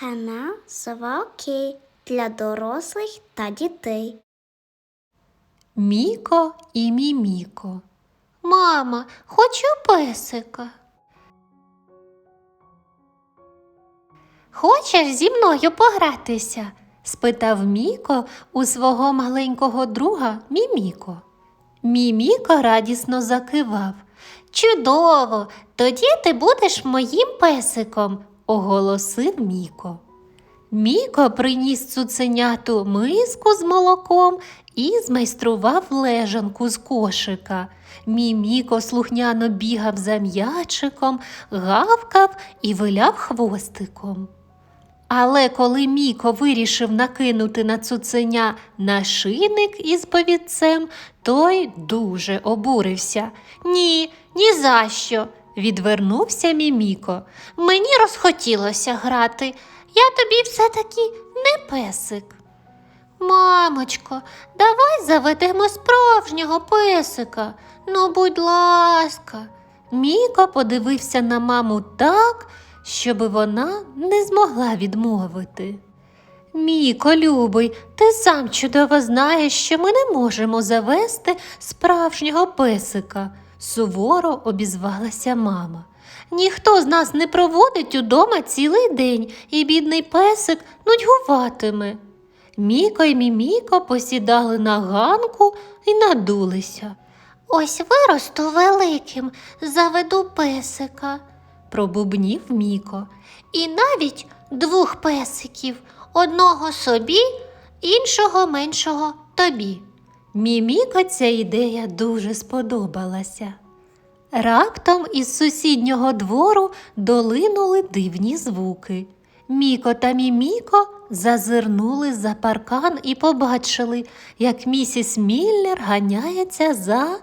Канал Совалки для дорослих та дітей. Міко і Міміко. Мама, хочу песика. Хочеш зі мною погратися? спитав Міко у свого маленького друга Міміко. Міміко радісно закивав. Чудово, тоді ти будеш моїм песиком, оголосив Міко. Міко приніс цуценяту миску з молоком і змайстрував лежанку з кошика. Міміко слухняно бігав за м'ячиком, гавкав і виляв хвостиком. Але коли Міко вирішив накинути на цуценя нашийник із повідцем, той дуже обурився. Ні, ні за що, відвернувся Міміко. Мені розхотілося грати. Я тобі все-таки не песик. Мамочко, давай заведемо справжнього песика. Ну, будь ласка. Міко подивився на маму так, щоб вона не змогла відмовити. Міко, любий, ти сам чудово знаєш, що ми не можемо завести справжнього песика, суворо обізвалася мама. Ніхто з нас не проводить удома цілий день, і бідний песик нудьгуватиме. Міко й Міміко посідали на ганку і надулися. Ось виросту великим, заведу песика, пробубнів Міко. І навіть двох песиків, одного собі, іншого меншого тобі. Міміко ця ідея дуже сподобалася. Раптом із сусіднього двору долинули дивні звуки. Міко та Міміко зазирнули за паркан і побачили, як місіс Міллер ганяється за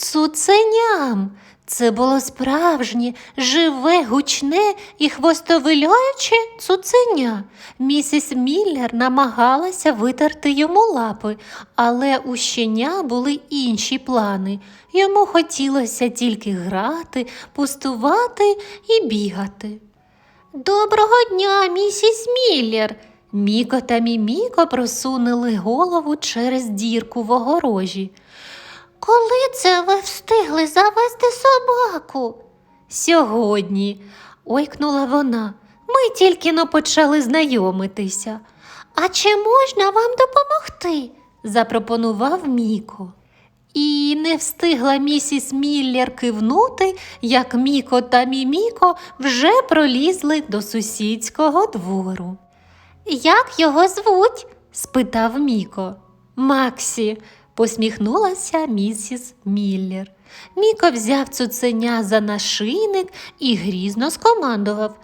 цуценям. Це було справжнє, живе, гучне і хвостовиляюче цуценя. Місіс Міллер намагалася витерти йому лапи, але у щеня були інші плани. Йому хотілося тільки грати, пустувати і бігати. Доброго дня, місіс Міллер. Міко та Міміко просунули голову через дірку в огорожі. Коли це собаку? Сьогодні, ойкнула вона. Ми тільки но почали знайомитися. А чи можна вам допомогти? запропонував Міко. І не встигла місіс Міллер кивнути, як Міко та Міміко вже пролізли до сусідського двору. Як його звуть? спитав Міко. Максі, посміхнулася місіс Міллер. Міко взяв цуценя за нашийник і грізно скомандував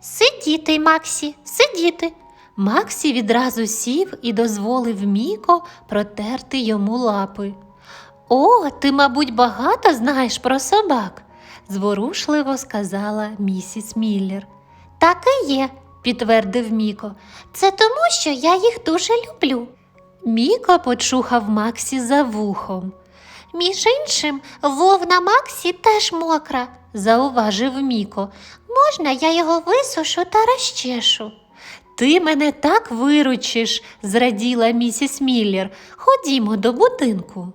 Сидіти, Максі, сидіти. Максі відразу сів і дозволив Міко протерти йому лапи. О, ти, мабуть, багато знаєш про собак, зворушливо сказала місіс Міллер. Так і є, підтвердив Міко. Це тому, що я їх дуже люблю. Міко почухав Максі за вухом. Між іншим, вовна Максі теж мокра, зауважив Міко. Можна я його висушу та розчешу? Ти мене так виручиш, зраділа місіс Міллер. Ходімо до будинку.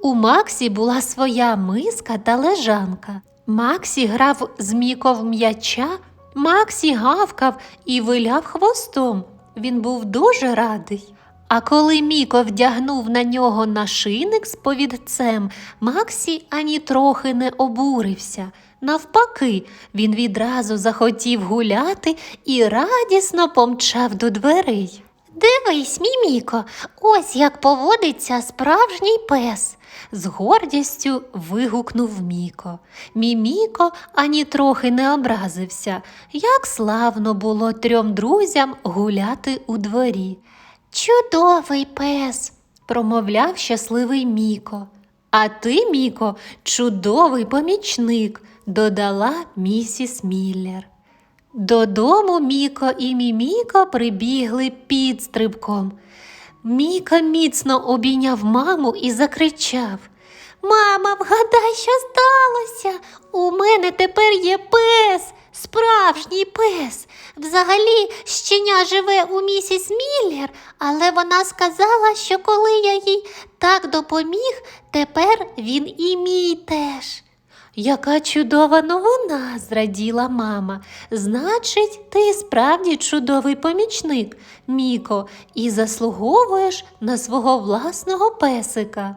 У Максі була своя миска та лежанка. Максі грав з Міко в м'яча, Максі гавкав і виляв хвостом. Він був дуже радий. А коли Міко вдягнув на нього нашийник з повідцем, Максі ані трохи не обурився. Навпаки, він відразу захотів гуляти і радісно помчав до дверей. Дивись, Міміко, ось як поводиться справжній пес, з гордістю вигукнув Міко. Міміко ані трохи не образився, як славно було трьом друзям гуляти у дворі. Чудовий пес, промовляв щасливий Міко. А ти, Міко, чудовий помічник, додала місіс Міллер. Додому Міко і Міміко прибігли підстрибком. Міка міцно обійняв маму і закричав Мама, вгадай, що сталося? У мене тепер є пес, справжній пес. Взагалі, щеня живе у місіс Міллер, але вона сказала, що коли я їй так допоміг, тепер він і мій теж. Яка чудова новина, зраділа мама. Значить, ти справді чудовий помічник, Міко, і заслуговуєш на свого власного песика.